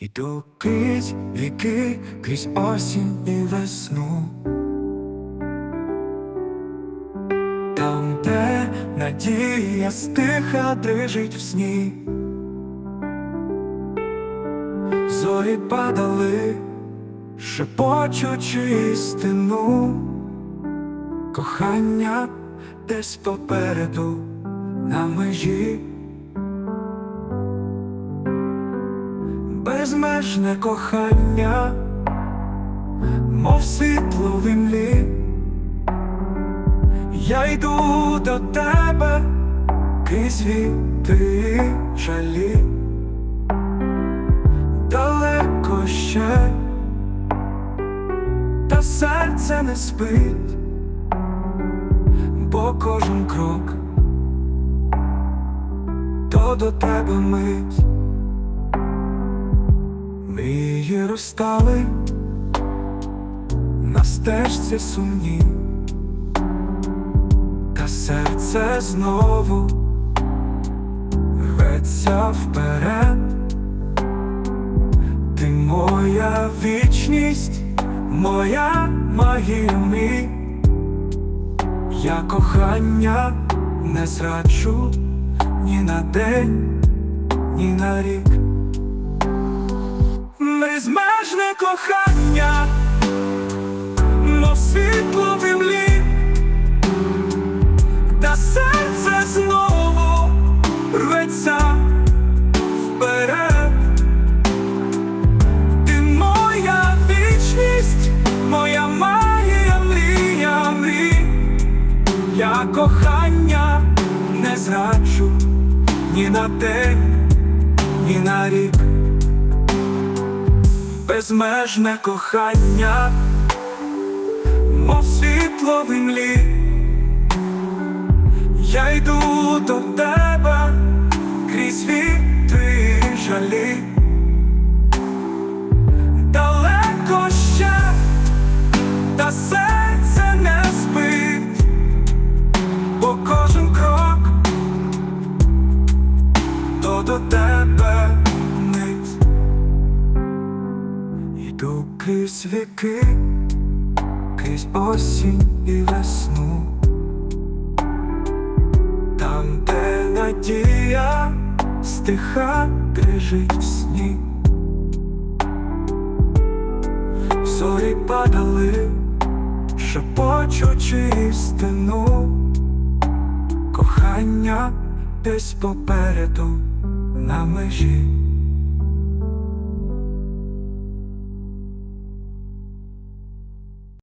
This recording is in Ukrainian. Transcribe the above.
Іду крізь віки, крізь осінь і весну. Там, де надія стиха дрижить в сні. Зорі падали, шепочучи істину, кохання десь попереду на межі. Безмежне кохання, мов світло в імлі. Я йду до тебе крізь віти жалі. Далеко ще, та серце не спить, бо кожен крок то до тебе мить. Мрії розстали на стежці сумні, та серце знову рветься вперед. Ти моя вічність, моя магія мій, я кохання не зраджу ні на день, ні на рік. Безмежне кохання, мов світло в та серце знову рветься вперед. Ти моя вічність, моя магія, мрія, мрій. Я кохання не зраджу ні на день, ні на рік безмежне кохання, мов світло в імлі. Я йду до тебе крізь вітри жалі. Далеко ще, та серце не спить, бо кожен крок то до тебе Іду крізь віки, крізь осінь і весну, там, де надія стиха дрижить в сні. Зорі падали, шепочучи істину, кохання десь попереду на межі.